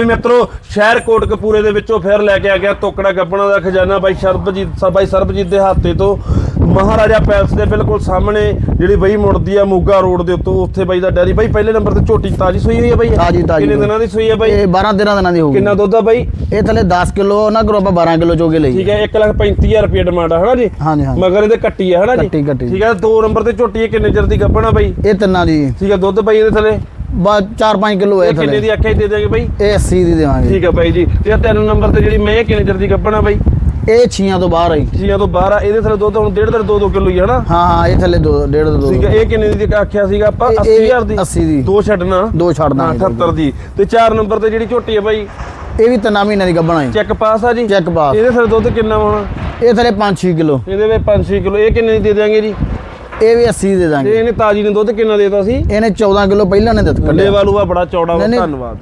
ਵੀ ਮਿੱਤਰੋ ਸ਼ਹਿਰ ਕੋਟਕਪੂਰੇ ਦੇ ਵਿੱਚੋਂ ਫਿਰ ਲੈ ਕੇ ਆ ਗਿਆ ਤੋਕੜਾ ਗੱਬਣਾ ਦਾ ਖਜ਼ਾਨਾ ਬਾਈ ਸਰਬਜੀਤ ਬਾਈ ਸਰਬਜੀਤ ਦੇ ਹੱਥੇ ਤੋਂ ਮਹਾਰਾਜਾ ਪੈਲਸ ਦੇ ਬਿਲਕੁਲ ਸਾਹਮਣੇ ਜਿਹੜੀ ਬਈ ਮੁੜਦੀ ਆ ਮੋਗਾ ਰੋਡ ਦੇ ਉੱਤੋਂ ਉੱਥੇ ਬਾਈ ਦਾ ਡੈਰੀ। ਬਾਈ ਪਹਿਲੇ ਨੰਬਰ ਤੇ ਝੋਟੀ ਤਾਜੀ ਸੂਈ ਹੋਈ ਹੈ ਬਾਈ? ਤਾਜ਼ੀ- ਤਾਜ਼ੀ ਕਿੰਨੇ ਦਿਨਾਂ ਦੀ ਸੂਈ ਹੈ ਬਾਈ? ਇਹ 12 13 ਦਿਨਾਂ ਦੀ ਹੋਊਗੀ। ਕਿੰਨਾ ਦੁੱਧ ਆ ਬਾਈ? ਇਹ ਥੱਲੇ 10 ਕਿਲੋ ਨਾ ਕਰੋ ਆਪਾਂ 12 ਕਿਲੋ ਚੋਗੇ ਲਈ। ਠੀਕ ਹੈ 135000 ਰੁਪਏ ਡਿਮਾਂਡ ਆ ਹਨਾ ਜੀ? ਹਾਂਜੀ ਹਾਂਜੀ। ਮਗਰ ਇਹਦੇ ਕੱਟੀ ਆ ਹਨਾ ਜੀ? ਕੱਟੀ- ਕੱਟੀ। ਠੀਕ ਹੈ ਦੋ ਨੰਬਰ ਤੇ ਝੋਟੀ ਹੈ ਕਿੰਨੇ ਚਿਰ ਦੀ ਗੱਬਣਾ ਬਾਈ? ਇਹ ਤਿੰਨਾਂ ਦੀ। ਠੀਕ ਹੈ ਦੁੱਧ ਬਾਈ ਇਹਦੇ ਥੱਲੇ? ਬਾ 4-5 ਕਿਲੋ ਹੈ ਇਹ ਕਿੰਨੇ ਥੱਲੇ। ਦੀ ਆਖਿਆ ਦੇ ਦੇਗੇ ਬਾਈ? ਇਹ 80 ਦੀ ਦੇਵਾਂਗੇ। ਠੀਕ ਹੈ ਬਾਈ ਜੀ। ਤੇ ਤਿੰਨ ਨੰਬਰ ਤੇ ਜਿਹੜੀ ਮੈਂ ਕਿੰਨੇ ਚਿਰ ਦੀ ਗੱਬਣਾ ਬਾਈ? ਇਹ ਛੀਆਂ ਤੋਂ ਬਾਹਰ ਆਈ ਜੀਆਂ ਤੋਂ ਬਾਹਰ ਆ ਇਹਦੇ ਥੱਲੇ ਦੁੱਧ ਹੁਣ 1.5 2 2 ਕਿਲੋ ਹੀ ਹੈ ਨਾ ਹਾਂ ਹਾਂ ਇਹ ਥੱਲੇ 2 1.5 2 ਠੀਕ ਹੈ ਇਹ ਕਿੰਨੇ ਦੀ ਆਖਿਆ ਸੀਗਾ ਆਪਾਂ? ਇਹ- ਇਹ 80000 ਦੀ? 80 ਦੀ। ਦੋ ਛੱਡਣਾ? ਦੋ ਛੱਡ ਹਾਂ ਦਾਂਗੇ 78 ਦੀ। ਤੇ 4 ਨੰਬਰ ਤੇ ਜਿਹੜੀ ਝੋਟੀ ਹੈ ਬਾਈ? ਇਹ ਵੀ ਤਿੰਨਾਂ ਮਹੀਨਿਆਂ ਦੀ ਗੱਬਣ ਆਈ ਚੈੱਕ ਪਾਸ ਆ ਜੀ? Check pass. ਇਹਦੇ ਥੱਲੇ ਦੁੱਧ ਕਿੰਨਾ ਹੋਣਾ? ਇਹ ਥੱਲੇ 5-6 ਕਿਲੋ। ਇਹਦੇ ਵਿੱਚ 5-6 ਕਿਲੋ। ਇਹ ਕਿੰਨੇ ਦੀ ਦੇ ਦਿਆਂਗੇ ਜੀ? ਇਹ ਵੀ 80 ਦੇ ਤੇ ਦਾਂਗੇ ਇਹਨੇ ਤਾਜੀ ਨੇ ਦੁੱਧ ਕਿੰਨਾ ਦੇਤਾ ਸੀ? ਇਹਨੇ 14 ਕਿਲੋ ਪਹਿਲਾਂ ਨੇ ਦਿੱਤ। ਕੱਲੇ ਕੱਢਿਆ ਵਾਲੂ ਆ ਬੜਾ ਚੌੜਾ ਵਾ। ਧੰਨਵਾਦ।